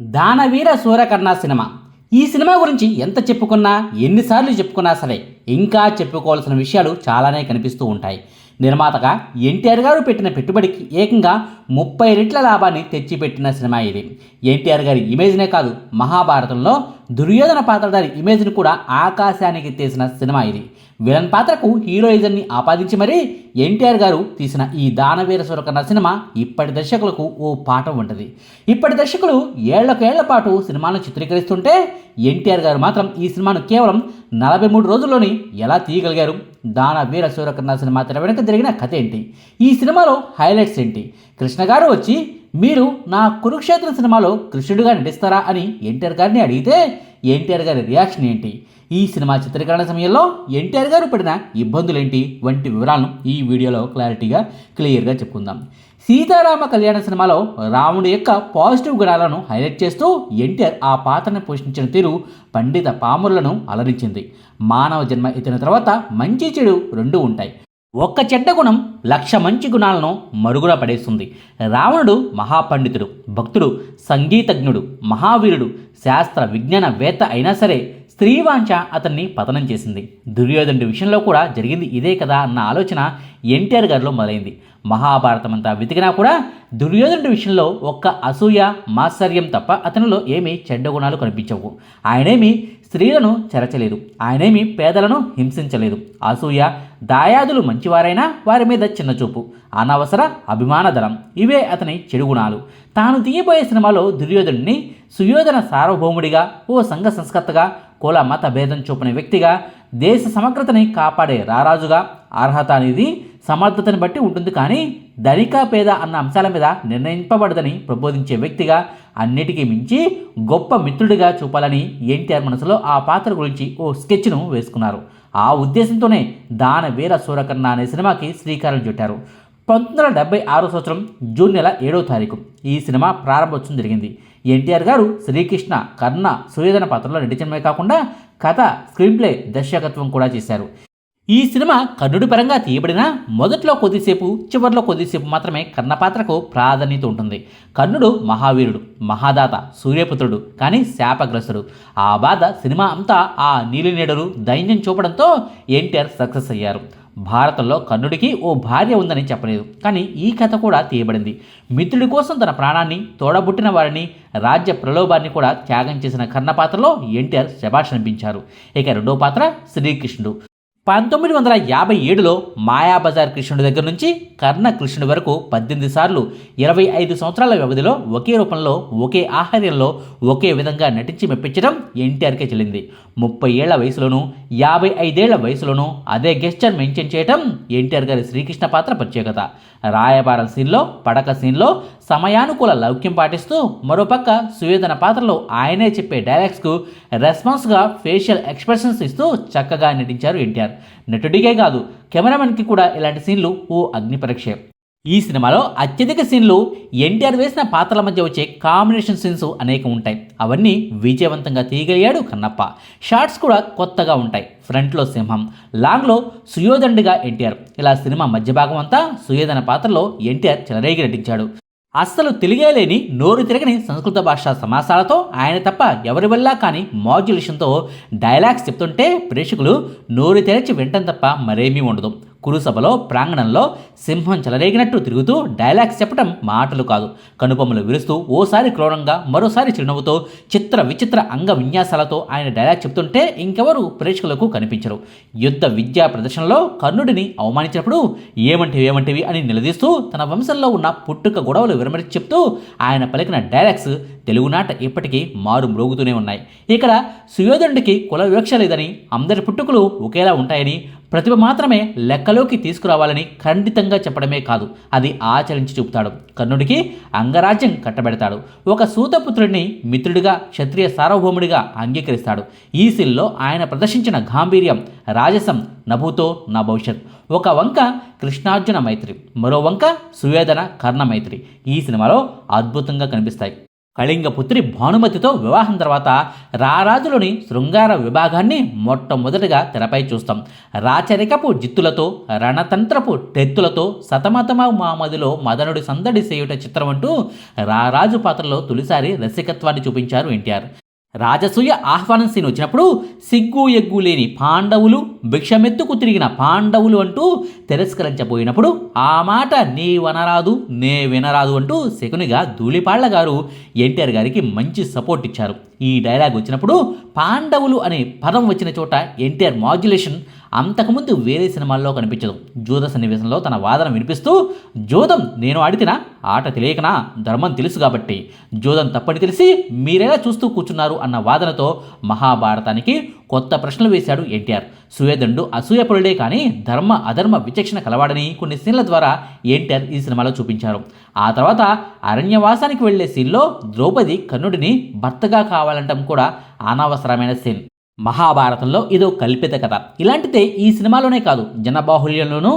దానవీర Soora Karna cinema. ఈ cinema గురించి ఎంత చెప్పుకున్నా ఎన్నిసార్లు చెప్పుకున్నా సరే ఇంకా చెప్పుకోవాల్సిన విషయాలు చాలానే కనిపిస్తూ ఉంటాయి. నిర్మాతగా ఎన్టీఆర్ గారు పెట్టిన పెట్టుబడికి ఏకంగా ముప్పై రెట్ల లాభాన్ని తెచ్చిపెట్టిన సినిమా ఇది. ఎన్టీఆర్ గారి ఇమేజ్నే కాదు మహాభారతంలో దుర్యోధన పాత్రధారి ఇమేజ్ని కూడా ఆకాశానికి తీసిన సినిమా ఇది. విలన్ పాత్రకు హీరోయిజన్ని ఆపాదించి మరీ ఎన్టీఆర్ గారు తీసిన ఈ దానవీర సురకన్న సినిమా ఇప్పటి దర్శకులకు ఓ పాఠం ఉంటుంది ఇప్పటి దర్శకులు ఏళ్ళకేళ్ళ పాటు సినిమాను చిత్రీకరిస్తుంటే ఎన్టీఆర్ గారు మాత్రం ఈ సినిమాను కేవలం నలభై మూడు రోజుల్లోని ఎలా తీయగలిగారు? దాన వీర సూరకర్ణ సినిమా తెర వెనుక జరిగిన కథ ఏంటి? ఈ సినిమాలో హైలైట్స్ ఏంటి? కృష్ణ గారు వచ్చి మీరు నా కురుక్షేత్ర సినిమాలో కృష్ణుడిగా నటిస్తారా? అని ఎన్టీఆర్ గారిని అడిగితే ఎన్టీఆర్ గారి రియాక్షన్ ఏంటి? ఈ సినిమా చిత్రీకరణ సమయంలో ఎన్టీఆర్ గారు పడిన ఇబ్బందులేంటి? వంటి వివరాలను ఈ వీడియోలో క్లారిటీగా క్లియర్గా చెప్పుకుందాం. సీతారామ కళ్యాణ సినిమాలో రాముడి యొక్క పాజిటివ్ గుణాలను హైలైట్ చేస్తూ ఎన్టీఆర్ ఆ పాత్రను పోషించిన తీరు పండిత పాములను అలరించింది. మానవ జన్మ ఎత్తిన తర్వాత మంచి చెడు రెండూ ఉంటాయి. ఒక్క చెడ్డ గుణం లక్ష మంచి గుణాలను మరుగున పడేస్తుంది. రావణుడు మహాపండితుడు భక్తుడు సంగీతజ్ఞుడు మహావీరుడు శాస్త్ర విజ్ఞానవేత్త అయినా సరే స్త్రీవాంఛ అతన్ని పతనం చేసింది. దుర్యోధనుడి విషయంలో కూడా జరిగింది ఇదే కదా అన్న ఆలోచన ఎన్టీఆర్ గారిలో మొదలైంది. మహాభారతం అంతా వెతికినా కూడా దుర్యోధనుడి విషయంలో ఒక్క అసూయ మాత్సర్యం తప్ప అతనిలో ఏమీ చెడ్డ గుణాలు కనిపించవు. ఆయనేమి స్త్రీలను చెరచలేదు. ఆయనేమి పేదలను హింసించలేదు. అసూయ దాయాదులు మంచివారైనా వారి మీద చిన్నచూపు అనవసర అభిమానదలం ఇవే అతని చెడు గుణాలు తాను తీయబోయే సినిమాలో దుర్యోధనుడిని సుయోధన సార్వభౌముడిగా ఓ సంఘ సంస్కర్తగా కుల మత భేదం చూపిన వ్యక్తిగా దేశ సమగ్రతని కాపాడే రారాజుగా అర్హత అనేది సమర్థతను బట్టి ఉంటుంది. కానీ ధనిక పేద అన్న అంశాల మీద నిర్ణయింపబడదని ప్రబోధించే వ్యక్తిగా అన్నిటికీ మించి గొప్ప మిత్రుడిగా చూపాలని ఎన్టీఆర్ మనసులో ఆ పాత్ర గురించి ఓ స్కెచ్ను వేసుకున్నారు. ఆ ఉద్దేశంతోనే దాన వీర సూరకర్ణ అనే సినిమాకి శ్రీకారం చుట్టారు. పంతొమ్మిది వందల డెబ్బై ఆరో సంవత్సరం జూన్ నెల ఏడవ తారీఖు ఈ సినిమా ప్రారంభోత్సవం జరిగింది. ఎన్టీఆర్ గారు శ్రీకృష్ణ కర్ణ సుయోధన పాత్రలో నటించడమే కాకుండా కథ స్క్రీన్ ప్లే దర్శకత్వం కూడా చేశారు. ఈ సినిమా కర్ణుడి పరంగా తీయబడిన మొదట్లో కొద్దిసేపు చివరిలో కొద్దిసేపు మాత్రమే కర్ణ పాత్రకు ప్రాధాన్యత ఉంటుంది. కర్ణుడు మహావీరుడు మహాదాత సూర్యపుత్రుడు కానీ శాపగ్రస్తుడు. ఆ బాధ సినిమా అంతా ఆ నీలినీడలు దైన్యం చూపడంతో ఎన్టీఆర్ సక్సెస్ అయ్యారు. భారతంలో కర్ణుడికి ఓ భార్య ఉందని చెప్పలేదు. కానీ ఈ కథ కూడా తీయబడింది. మిత్రుడి కోసం తన ప్రాణాన్ని తోడబుట్టిన వారిని రాజ్య ప్రలోభాన్ని కూడా త్యాగం చేసిన కర్ణ పాత్రలో ఎన్టీఆర్ శభాష్ అనిపించారు. ఇక రెండో పాత్ర శ్రీకృష్ణుడు. పంతొమ్మిది వందల యాభై ఏడులో మాయాబజార్ కృష్ణుడి దగ్గర నుంచి కర్ణ కృష్ణుడి వరకు పద్దెనిమిది సార్లు ఇరవై ఐదు సంవత్సరాల వ్యవధిలో ఒకే రూపంలో ఒకే ఆహార్యంలో ఒకే విధంగా నటించి మెప్పించడం ఎన్టీఆర్కే చెల్లింది. ముప్పై ఏళ్ళ వయసులోనూ యాభై ఐదేళ్ళ వయసులోనూ అదే గెస్చర్ మెన్షన్ చేయటం ఎన్టీఆర్ గారి శ్రీకృష్ణ పాత్ర ప్రత్యేకత. రాయబారం సీన్లో పడక సీన్లో సమయానుకూల లౌక్యం పాటిస్తూ మరోపక్క సువేదన పాత్రలో ఆయనే చెప్పే డైలాగ్స్కు రెస్పాన్స్గా ఫేషియల్ ఎక్స్ప్రెషన్స్ ఇస్తూ చక్కగా నటించారు ఎన్టీఆర్. నటుడికే కాదు కెమెరామెన్కి కూడా ఇలాంటి సీన్లు ఓ అగ్ని పరీక్షే. ఈ సినిమాలో అత్యధిక సీన్లు ఎన్టీఆర్ వేసిన పాత్రల మధ్య వచ్చే కాంబినేషన్ సీన్స్ అనేకం ఉంటాయి. అవన్నీ విజయవంతంగా తీయగలిగాడు కన్నప్ప. షార్ట్స్ కూడా కొత్తగా ఉంటాయి. ఫ్రంట్లో సింహం లాంగ్లో సుయోధనుడిగా ఎన్టీఆర్. ఇలా సినిమా మధ్య భాగం అంతా సుయోధన పాత్రలో ఎన్టీఆర్ చెలరేగి నటించాడు. అస్సలు తెలియలేని నోరు తిరగని సంస్కృత భాష సమాసాలతో ఆయన తప్ప ఎవరి వల్ల కానీ మాడ్యులేషన్తో డైలాగ్స్ చెప్తుంటే ప్రేక్షకులు నోరు తెరచి వింటం తప్ప మరేమీ ఉండదు. కురుసభలో ప్రాంగణంలో సింహం చెలరేగినట్టు తిరుగుతూ డైలాగ్స్ చెప్పడం మాటలు కాదు. కనుపొమ్మలు విరుస్తూ ఓసారి క్రూరంగా మరోసారి చిరునవ్వుతో చిత్ర విచిత్ర అంగ విన్యాసాలతో ఆయన డైలాగ్ చెప్తుంటే ఇంకెవరు ప్రేక్షకులకు కనిపించరు. యుద్ధ విద్యా ప్రదర్శనలో కర్ణుడిని అవమానించినప్పుడు ఏమంటివి ఏమంటివి అని నిలదీస్తూ తన వంశంలో ఉన్న పుట్టుక గొడవలు విరమరించి చెప్తూ ఆయన పలికిన డైలాగ్స్ తెలుగునాట ఇప్పటికీ మారు మ్రోగుతూనే ఉన్నాయి. ఇక్కడ సుయోధనుడికి కుల వివక్ష లేదని అందరి పుట్టుకలు ఒకేలా ఉంటాయని ప్రతిభ మాత్రమే లెక్కలోకి తీసుకురావాలని ఖండితంగా చెప్పడమే కాదు అది ఆచరించి చూపుతాడు. కర్ణుడికి అంగరాజ్యం కట్టబెడతాడు. ఒక సూతపుత్రుడిని మిత్రుడిగా క్షత్రియ సార్వభౌముడిగా అంగీకరిస్తాడు. ఈ సిల్లో ఆయన ప్రదర్శించిన గాంభీర్యం రాజసం నభూతో నా భవిష్యత్. ఒక వంక కృష్ణార్జున మైత్రి మరో వంక సువేదన కర్ణ మైత్రి. ఈ సినిమాలో అద్భుతంగా కనిపిస్తాయి. కళింగపుత్రి భానుమతితో వివాహం తర్వాత రారాజులోని శృంగార విభాగాన్ని మొట్టమొదటిగా తెరపై చూస్తాం. రాచరికపు జిత్తులతో రణతంత్రపు టెత్తులతో సతమతమ మామదిలో మదనుడి సందడి సేయుట చిత్రం అంటూ రారాజు పాత్రలో తొలిసారి రసికత్వాన్ని చూపించారు ఎన్టీఆర్. రాజసూయ ఆహ్వానం సీన్ వచ్చినప్పుడు సిగ్గు ఎగ్గు లేని పాండవులు భిక్షమెత్తుకు తిరిగిన పాండవులు అంటూ తిరస్కరించబోయినప్పుడు ఆ మాట నీ వనరాదు నే వినరాదు అంటూ శకునిగా ధూళిపాళ్ళ గారు ఎన్టీఆర్ గారికి మంచి సపోర్ట్ ఇచ్చారు. ఈ డైలాగ్ వచ్చినప్పుడు పాండవులు అనే పదం వచ్చిన చోట ఎన్టీఆర్ మాడ్యులేషన్ అంతకుముందు వేరే సినిమాల్లో కనిపించదు. జూద సన్నివేశంలో తన వాదన వినిపిస్తూ జూదం నేను ఆడితేనా? ఆట తెలియకనా? ధర్మం తెలుసు కాబట్టి. జూదం తప్పని తెలిసి మీరెలా చూస్తూ కూర్చున్నారు? అన్న వాదనతో మహాభారతానికి కొత్త ప్రశ్నలు వేశాడు ఎన్టీఆర్. సూయదండు అసూయపరుడే కానీ ధర్మ అధర్మ విచక్షణ కలవాడని కొన్ని సీన్ల ద్వారా ఎన్టీఆర్ ఈ సినిమాలో చూపించారు. ఆ తర్వాత అరణ్యవాసానికి వెళ్ళే సీన్లో ద్రౌపది కర్ణుడిని భర్తగా కావాలంటం కూడా అనవసరమైన సీన్. మహాభారతంలో ఇదో కల్పిత కథ. ఇలాంటిదే ఈ సినిమాలోనే కాదు జనబాహుల్యంలోనూ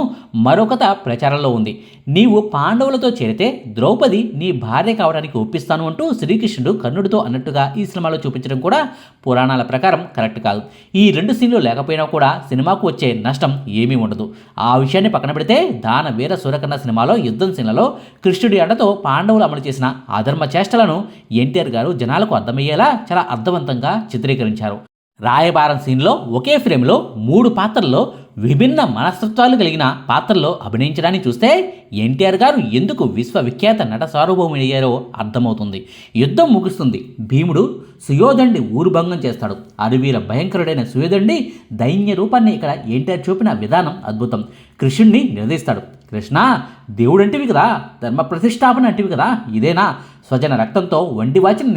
మరో కథ ప్రచారంలో ఉంది. నీవు పాండవులతో చేరితే ద్రౌపది నీ భార్య కావడానికి ఒప్పిస్తాను అంటూ శ్రీకృష్ణుడు కర్ణుడితో అన్నట్టుగా ఈ సినిమాలో చూపించడం కూడా పురాణాల ప్రకారం కరెక్ట్ కాదు. ఈ రెండు సీన్లు లేకపోయినా కూడా సినిమాకు వచ్చే నష్టం ఏమీ ఉండదు. ఆ విషయాన్ని పక్కన పెడితే దాన వీర సూరకన్న సినిమాలో యుద్ధం సీన్లలో కృష్ణుడి అండతో పాండవులు అమలు చేసిన అధర్మ చేష్టలను ఎన్టీఆర్ గారు జనాలకు అర్థమయ్యేలా చాలా అర్థవంతంగా చిత్రీకరించారు. రాయబారం సీన్లో ఒకే ఫ్రేమ్లో మూడు పాత్రల్లో విభిన్న మనస్తత్వాలు కలిగిన పాత్రల్లో అభినయించడాన్ని చూస్తే ఎన్టీఆర్ గారు ఎందుకు విశ్వవిఖ్యాత నట సార్వభౌముడయ్యారో అర్థమవుతుంది. యుద్ధం ముగుస్తుంది. భీముడు సుయోధండి ఊరుభంగం చేస్తాడు. అరువీర భయంకరుడైన సుయోధండి దైన్య రూపాన్ని ఇక్కడ ఎన్టీఆర్ చూపిన విధానం అద్భుతం. కృష్ణుణ్ణి నిలదీస్తాడు. కృష్ణ దేవుడంటివి కదా ధర్మ ప్రతిష్టాపన అంటివి కదా ఇదేనా? స్వజన రక్తంతో వండి వాచిన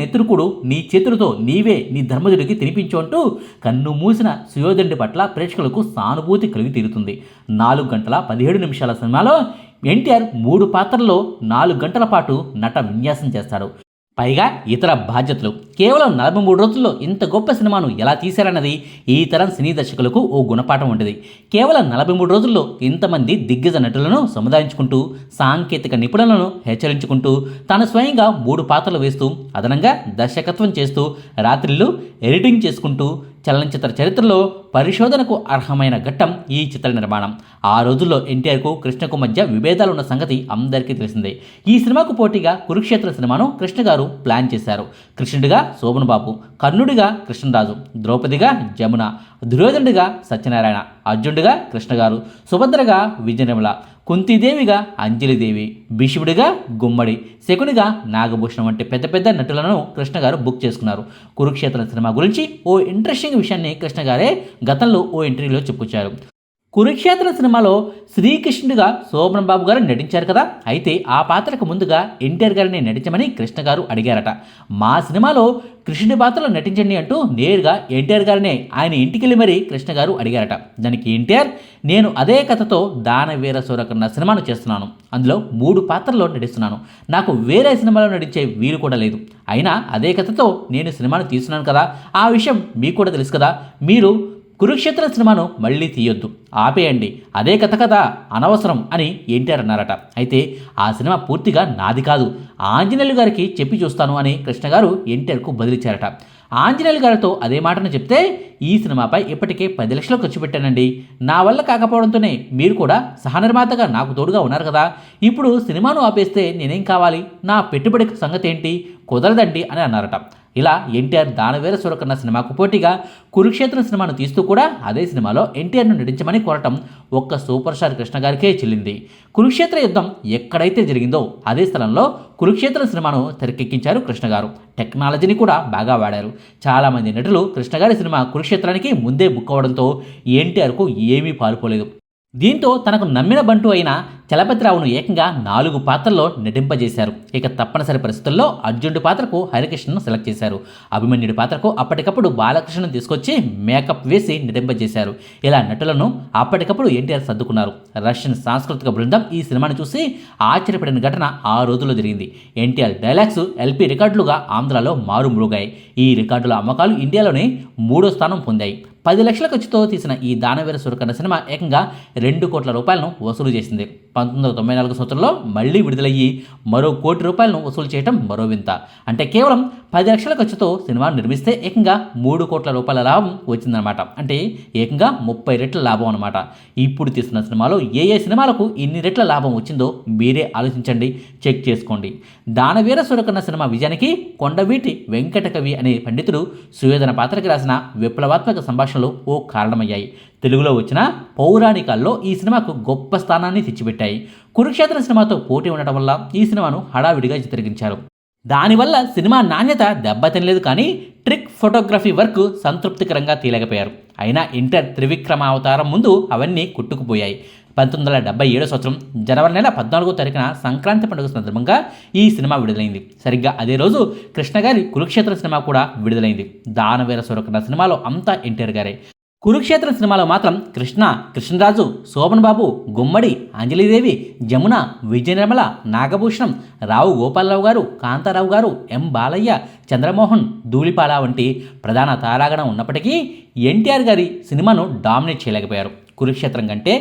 నీ చేతులతో నీవే నీ ధర్మజుడికి తినిపించు అంటూ కన్ను మూసిన సుయోధండి పట్ల ప్రేక్షకులకు సానుభూతి కలిగి తీరుతుంది. నాలుగు గంటల పదిహేడు నిమిషాల సినిమాలో ఎన్టీఆర్ మూడు పాత్రల్లో నాలుగు గంటల పాటు నట విన్యాసం చేస్తాడు. పైగా ఇతర బాధ్యతలు. కేవలం నలభై మూడు రోజుల్లో ఇంత గొప్ప సినిమాను ఎలా తీశారన్నది ఈ తరం సినీ దర్శకులకు ఓ గుణపాఠం ఉండేది కేవలం నలభై మూడు రోజుల్లో ఇంతమంది దిగ్గజ నటులను సముదాయించుకుంటూ సాంకేతిక నిపుణులను హెచ్చరించుకుంటూ తాను స్వయంగా మూడు పాత్రలు వేస్తూ అదనంగా దర్శకత్వం చేస్తూ రాత్రిళ్ళు ఎడిటింగ్ చేసుకుంటూ చలనచిత్ర చరిత్రలో పరిశోధనకు అర్హమైన ఘట్టం ఈ చిత్ర నిర్మాణం. ఆ రోజుల్లో ఎన్టీఆర్కు కృష్ణకు మధ్య విభేదాలు ఉన్న సంగతి అందరికీ తెలిసిందే. ఈ సినిమాకు పోటీగా కురుక్షేత్ర సినిమాను కృష్ణ గారు ప్లాన్ చేశారు. కృష్ణుడిగా శోభన్ బాబు కర్ణుడిగా కృష్ణరాజు ద్రౌపదిగా జమున దుర్యోధనుడిగా సత్యనారాయణ అర్జునుడిగా కృష్ణగారు సుభద్రగా విజయనిర్మల కుంతీదేవిగా అంజలిదేవి భీష్ముడిగా గుమ్మడి శకునిగా నాగభూషణం వంటి పెద్ద పెద్ద నటులను కృష్ణ గారు బుక్ చేసుకున్నారు. కురుక్షేత్ర సినిమా గురించి ఓ ఇంట్రెస్టింగ్ విషయాన్ని కృష్ణ గారే గతంలో ఓ ఇంటర్వ్యూలో చెప్పుకొచ్చారు. కురుక్షేత్ర సినిమాలో శ్రీకృష్ణుడిగా శోభన్ బాబు గారు నటించారు కదా. అయితే ఆ పాత్రకు ముందుగా ఎన్టీఆర్ గారిని నటించమని కృష్ణ గారు అడిగారట. మా సినిమాలో కృష్ణుడి పాత్రలో నటించండి అంటూ నేరుగా ఎన్టీఆర్ గారినే ఆయన ఇంటికి వెళ్ళి మరీ కృష్ణ గారు అడిగారట. దానికి ఎన్టీఆర్ నేను అదే కథతో దానవీర సూరకన్న సినిమాను చేస్తున్నాను. అందులో మూడు పాత్రల్లో నటిస్తున్నాను. నాకు వేరే సినిమాలో నటించే వీలు కూడా లేదు. అయినా అదే కథతో నేను సినిమాను తీస్తున్నాను కదా. ఆ విషయం మీకు కూడా తెలుసు కదా. మీరు కురుక్షేత్ర సినిమాను మళ్ళీ తీయొద్దు. ఆపేయండి. అదే కథ కదా అనవసరం అని ఎన్టీఆర్ అన్నారట. అయితే ఆ సినిమా పూర్తిగా నాది కాదు. ఆంజనేయులు గారికి చెప్పి చూస్తాను అని కృష్ణ గారు ఎన్టీఆర్కు బదిలిచ్చారట. ఆంజనేయులు గారితో అదే మాటను చెప్తే ఈ సినిమాపై ఇప్పటికే పది లక్షలు ఖర్చు పెట్టానండి. నా వల్ల కాకపోవడంతోనే మీరు కూడా సహనిర్మాతగా నాకు తోడుగా ఉన్నారు కదా. ఇప్పుడు సినిమాను ఆపేస్తే నేనేం కావాలి? నా పెట్టుబడి సంగతి ఏంటి కుదరదండి అని అన్నారట. ఇలా ఎన్టీఆర్ దానవేర సురకన్న సినిమాకు పోటీగా కురుక్షేత్రం సినిమాను తీస్తూ కూడా అదే సినిమాలో ఎన్టీఆర్ను నటించమని కోరటం ఒక్క సూపర్ స్టార్ కృష్ణ గారికే చెల్లింది. కురుక్షేత్ర యుద్ధం ఎక్కడైతే జరిగిందో అదే స్థలంలో కురుక్షేత్ర సినిమాను తెరకెక్కించారు కృష్ణ గారు. టెక్నాలజీని కూడా బాగా వాడారు. చాలామంది నటులు కృష్ణ గారి సినిమా కురుక్షేత్రానికి ముందే బుక్ అవ్వడంతో ఎన్టీఆర్కు ఏమీ పాల్పోలేదు. దీంతో తనకు నమ్మిన బంటు అయిన చలపతిరావును ఏకంగా నాలుగు పాత్రల్లో నటింపజేశారు. ఇక తప్పనిసరి పరిస్థితుల్లో అర్జునుడి పాత్రకు హరికృష్ణను సెలెక్ట్ చేశారు. అభిమన్యుడి పాత్రకు అప్పటికప్పుడు బాలకృష్ణను తీసుకొచ్చి మేకప్ వేసి నటింపజేశారు. ఇలా నటులను అప్పటికప్పుడు ఎన్టీఆర్ సర్దుకున్నారు. రష్యన్ సాంస్కృతిక బృందం ఈ సినిమాను చూసి ఆశ్చర్యపడిన ఘటన ఆ రోజుల్లో జరిగింది. ఎన్టీఆర్ డైలాగ్స్ ఎల్పి రికార్డులుగా ఆంధ్రాలో మారుమ్రోగాయి. ఈ రికార్డుల అమ్మకాలు ఇండియాలోనే మూడో స్థానం పొందాయి. పది లక్షల ఖర్చుతో తీసిన ఈ దానవీర సురకన్న సినిమా ఏకంగా రెండు కోట్ల రూపాయలను వసూలు చేసింది. పంతొమ్మిది వందల తొంభై నాలుగు సంవత్సరంలో మళ్ళీ విడుదలయ్యి మరో కోటి రూపాయలను వసూలు చేయడం మరో వింత. అంటే కేవలం పది లక్షల ఖర్చుతో సినిమాను నిర్మిస్తే ఏకంగా మూడు కోట్ల రూపాయల లాభం వచ్చిందనమాట అంటే ఏకంగా ముప్పై రెట్ల లాభం అనమాట ఇప్పుడు తీసిన సినిమాలో ఏ ఏ సినిమాలకు ఇన్ని రెట్ల లాభం వచ్చిందో మీరే ఆలోచించండి చెక్ చేసుకోండి. దానవీర సురకన్న సినిమా విజయానికి కొండవీటి వెంకటకవి అనే పండితుడు సుయోధన పాత్రకి రాసిన విప్లవాత్మక సంభాషణలు ఓ కారణమయ్యాయి. తెలుగులో వచ్చిన పౌరాణికాల్లో ఈ సినిమాకు గొప్ప స్థానాన్ని తెచ్చిపెట్టాయి. కురుక్షేత్ర సినిమాతో పోటీ ఉండటం వల్ల ఈ సినిమాను హడావిడిగా చిత్రీకరించారు. దానివల్ల సినిమా నాణ్యత దెబ్బతినలేదు కానీ ట్రిక్ ఫోటోగ్రఫీ వర్క్ సంతృప్తికరంగా తేలేకపోయారు. అయినా ఇంటర్ త్రివిక్రమ అవతారం ముందు అవన్నీ కొట్టుకుపోయాయి. పంతొమ్మిది వందల డెబ్బై ఏడో సంవత్సరం జనవరి నెల పద్నాలుగో తారీఖున సంక్రాంతి పండుగ సందర్భంగా ఈ సినిమా విడుదలైంది. సరిగ్గా అదే రోజు కృష్ణ గారి కురుక్షేత్ర సినిమా కూడా విడుదలైంది. దానవీర సురకన్న సినిమాలో అంతా ఎన్టీఆర్ గారే. కురుక్షేత్ర సినిమాలో మాత్రం కృష్ణ కృష్ణరాజు శోభన్ బాబు గుమ్మడి అంజలిదేవి జమున విజయ నిర్మల నాగభూషణం రావు గోపాలరావు గారు కాంతారావు గారు ఎం బాలయ్య చంద్రమోహన్ ధూళిపాల వంటి ప్రధాన తారాగణం ఉన్నప్పటికీ ఎన్టీఆర్ గారి సినిమాను డామినేట్ చేయలేకపోయారు. కురుక్షేత్రం కంటే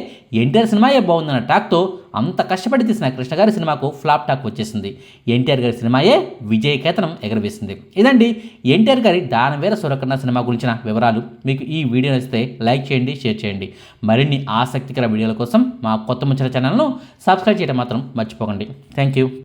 ఎన్టీఆర్ సినిమాయే బాగుందన్న టాక్తో అంత కష్టపడి తీసిన కృష్ణ గారి సినిమాకు ఫ్లాప్ టాక్ వచ్చేసింది. ఎన్టీఆర్ గారి సినిమాయే విజయ కేతనం ఎగరవేసింది. ఇదండి ఎన్టీఆర్ గారి దానవేర సురకన్న సినిమా గురించిన వివరాలు. మీకు ఈ వీడియో నచ్చితే లైక్ చేయండి షేర్ చేయండి. మరిన్ని ఆసక్తికర వీడియోల కోసం మా కొత్త ముచ్చట ఛానల్ను సబ్స్క్రైబ్ చేయడం మాత్రం మర్చిపోకండి. Thank you.